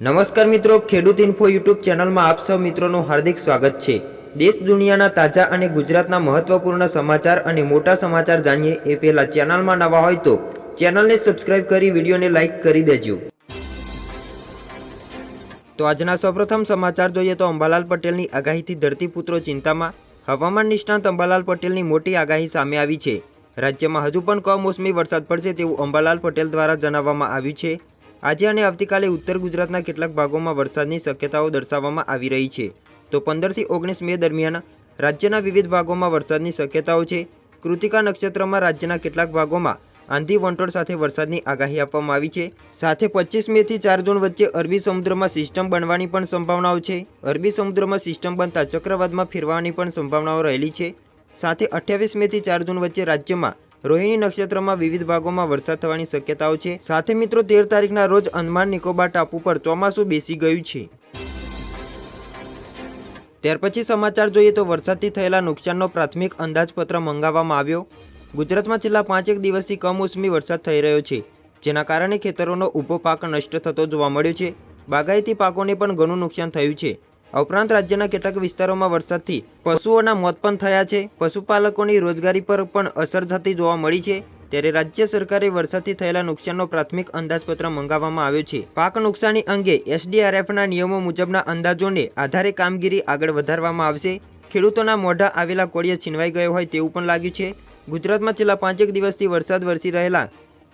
નમસ્કાર મિત્રો, ખેડૂત ઇન્ફો યુટ્યુબ ચેનલમાં આપ સૌ મિત્રોનું હાર્દિક સ્વાગત છે. દેશ દુનિયાના તાજા અને ગુજરાતના મહત્વપૂર્ણ સમાચાર અને મોટા સમાચાર જાણીએ એ પહેલા ચેનલમાં નવા હોય તો ચેનલને સબસ્ક્રાઇબ કરી, વિડીયોને લાઇક કરી દેજો. તો આજના સૌપ્રથમ સમાચાર જોઈએ તો અંબાલાલ પટેલની આગાહીથી ધરતીપુત્રો ચિંતામાં. હવામાન નિષ્ણાંત અંબાલાલ પટેલની મોટી આગાહી સામે આવી છે. રાજ્યમાં હજુ પણ કમોસમી વરસાદ પડશે તેવું અંબાલાલ પટેલ દ્વારા જણાવવામાં આવ્યું છે. આજે અને આવતીકાલે ઉત્તર ગુજરાતના કેટલાક ભાગોમાં વરસાદની શક્યતાઓ દર્શાવવામાં આવી રહી છે. તો પંદરથી ઓગણીસ મે દરમિયાન રાજ્યના વિવિધ ભાગોમાં વરસાદની શક્યતાઓ છે. કૃતિકા નક્ષત્રમાં રાજ્યના કેટલાક ભાગોમાં આંધી વંટોળ સાથે વરસાદની આગાહી આપવામાં આવી છે. સાથે પચીસ મેથી ચાર જૂન વચ્ચે અરબી સમુદ્રમાં સિસ્ટમ બનવાની પણ સંભાવનાઓ છે. અરબી સમુદ્રમાં સિસ્ટમ બનતા ચક્રવાતમાં ફેરવાની પણ સંભાવનાઓ રહેલી છે. સાથે અઠ્યાવીસ મેથી ચાર જૂન વચ્ચે રાજ્યમાં રોહિણી નક્ષત્રમાં વિવિધ ભાગોમાં વરસાદ થવાની શક્યતાઓ છે. સાથે મિત્રો, તેર તારીખના રોજ અંદમાન નિકોબાર ટાપુ પર ચોમાસું બેસી ગયું છે. ત્યાર પછી સમાચાર જોઈએ તો વરસાદથી થયેલા નુકસાનનો પ્રાથમિક અંદાજપત્ર મંગાવવામાં આવ્યો. ગુજરાતમાં છેલ્લા પાંચેક દિવસથી કમોસમી વરસાદ થઈ રહ્યો છે, જેના કારણે ખેતરોનો ઊભો પાક નષ્ટ થતો જોવા મળ્યો છે. બાગાયતી પાકોને પણ ઘણું નુકસાન થયું છે. આ ઉપરાંત રાજ્યના કેટલાક વિસ્તારોમાં વરસાદથી પશુઓના મોત પણ થયા છે. પશુપાલકોની રોજગારી પર પણ અસર થતી જોવા મળી છે. ત્યારે રાજ્ય સરકારે વરસાદથી થયેલા નુકસાનનો પ્રાથમિક અંદાજપત્ર મંગાવવામાં આવ્યો છે. પાક નુકસાની અંગે એસડીઆરએફના નિયમો મુજબના અંદાજોને આધારે કામગીરી આગળ વધારવામાં આવશે. ખેડૂતોના મોઢા આવેલા કોળિયા છીનવાઈ ગયો હોય તેવું પણ લાગ્યું છે. ગુજરાતમાં છેલ્લા પાંચેક દિવસથી વરસાદ વરસી રહેલા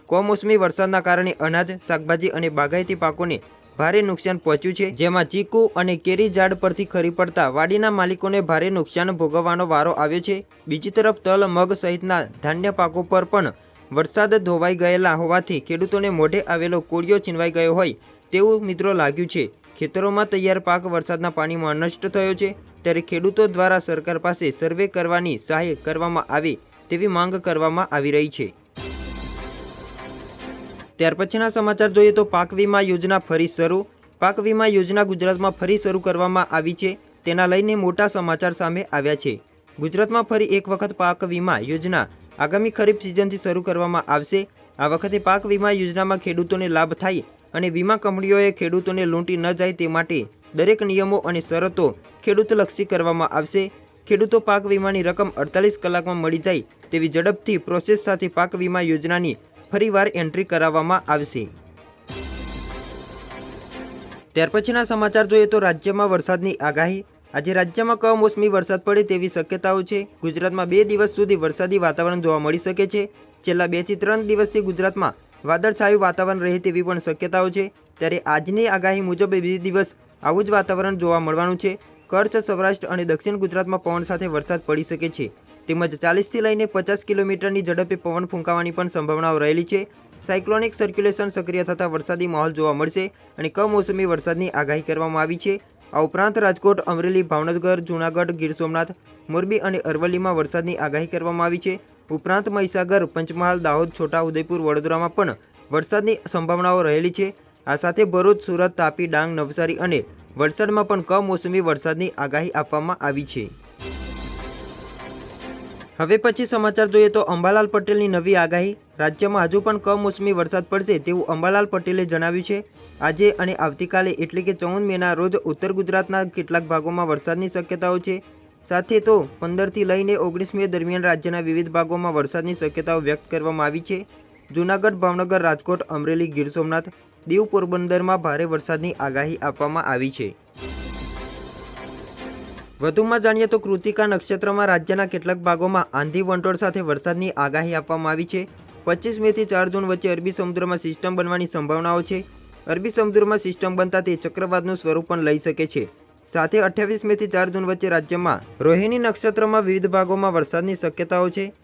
કમોસમી વરસાદના કારણે અનાજ, શાકભાજી અને બાગાયતી પાકોને ભારે નુકસાન પહોંચ્યું છે. જેમાં ચીકુ અને કેરી ઝાડ પરથી ખરી પડતા વાડીના માલિકોને ભારે નુકસાન ભોગવવાનો વારો આવ્યો છે. બીજી તરફ તલ, મગ સહિતના ધાન્ય પાકો પર પણ વરસાદ ધોવાઈ ગયેલા હોવાથી ખેડૂતોને મોઢે આવેલો કોળિયો છીનવાઈ ગયો હોય તેવું મિત્રો લાગ્યું છે. ખેતરોમાં તૈયાર પાક વરસાદના પાણીમાં નષ્ટ થયો છે. ત્યારે ખેડૂતો દ્વારા સરકાર પાસે સર્વે કરવાની સહાય કરવામાં આવે તેવી માંગ કરવામાં આવી રહી છે. ત્યાર પછીના સમાચાર જોઈએ તો પાક વીમા યોજના ફરી શરૂ. પાક વીમા યોજના ગુજરાતમાં ફરી શરૂ કરવામાં આવી છે. તેના લઈને મોટા સમાચાર સામે આવ્યા છે. ગુજરાતમાં ફરી એક વખત પાક વીમા યોજના આગામી ખરીફ સિઝનથી શરૂ કરવામાં આવશે. આ વખતે પાક વીમા યોજનામાં ખેડૂતોને લાભ થાય અને વીમા કંપનીઓએ ખેડૂતોને લૂંટી ન જાય તે માટે દરેક નિયમો અને શરતો ખેડૂતલક્ષી કરવામાં આવશે. ખેડૂતો પાક વીમાની રકમ અડતાલીસ કલાકમાં મળી જાય તેવી ઝડપથી પ્રોસેસ સાથે પાક વીમા યોજનાની ફરીવાર એન્ટ્રી કરાવવામાં આવશે. ત્યાર પછીના સમાચાર જોઈએ તો રાજ્યમાં વરસાદની આગાહી. આજે રાજ્યમાં કમોસમી વરસાદ પડે તેવી શક્યતાઓ છે. ગુજરાતમાં બે દિવસ સુધી વરસાદી વાતાવરણ જોવા મળી શકે છે. છેલ્લા બેથી ત્રણ દિવસથી ગુજરાતમાં વાદળછાયું વાતાવરણ રહે તેવી પણ શક્યતાઓ છે. ત્યારે આજની આગાહી મુજબ બે દિવસ આવું જ વાતાવરણ જોવા મળવાનું છે. કચ્છ, સૌરાષ્ટ્ર અને દક્ષિણ ગુજરાતમાં પવન સાથે વરસાદ પડી શકે છે. તેમજ ચાલીસથી લઈને પચાસ કિલોમીટરની ઝડપે પવન ફૂંકાવાની પણ સંભાવનાઓ રહેલી છે. સાયક્લોનિક સર્ક્યુલેશન સક્રિય થતાં વરસાદી માહોલ જોવા મળશે અને કમોસમી વરસાદની આગાહી કરવામાં આવી છે. આ ઉપરાંત રાજકોટ, અમરેલી, ભાવનગર, જૂનાગઢ, ગીર સોમનાથ, મોરબી અને અરવલ્લીમાં વરસાદની આગાહી કરવામાં આવી છે. ઉપરાંત મહીસાગર, પંચમહાલ, દાહોદ, છોટા ઉદેપુર વડોદરામાં પણ વરસાદની સંભાવનાઓ રહેલી છે. આ સાથે ભરૂચ, સુરત, તાપી, ડાંગ, નવસારી અને વલસાડમાં પણ કમોસમી વરસાદની આગાહી આપવામાં આવી છે. હવે પછી સમાચાર જોઈએ તો અંબાલાલ પટેલની નવી આગાહી. રાજ્યમાં હજુ પણ કમોસમી વરસાદ પડશે તેવું અંબાલાલ પટેલે જણાવ્યું છે. આજે અને આવતીકાલે એટલે કે ચૌદ મેના રોજ ઉત્તર ગુજરાતના કેટલાક ભાગોમાં વરસાદની શક્યતાઓ છે. સાથે તો પંદરથી લઈને ઓગણીસ મે દરમિયાન રાજ્યના વિવિધ ભાગોમાં વરસાદની શક્યતાઓ વ્યક્ત કરવામાં આવી છે. જૂનાગઢ, ભાવનગર, રાજકોટ, અમરેલી, ગીર સોમનાથ, દીવ પોરબંદરમાં ભારે વરસાદની આગાહી આપવામાં આવી છે. વધુમાં જાણીએ તો કૃતિકા નક્ષત્રમાં રાજ્યના કેટલાક ભાગોમાં આંધી વંટોળ સાથે વરસાદની આગાહી આપવામાં આવી છે. પચીસ મેથી ચાર જૂન વચ્ચે અરબી સમુદ્રમાં સિસ્ટમ બનવાની સંભાવનાઓ છે. અરબી સમુદ્રમાં સિસ્ટમ બનતા તે ચક્રવાતનું સ્વરૂપ પણ લઈ શકે છે. સાથે અઠ્યાવીસ મેથી ચાર જૂન વચ્ચે રાજ્યમાં રોહિણી નક્ષત્રમાં વિવિધ ભાગોમાં વરસાદની શક્યતાઓ છે.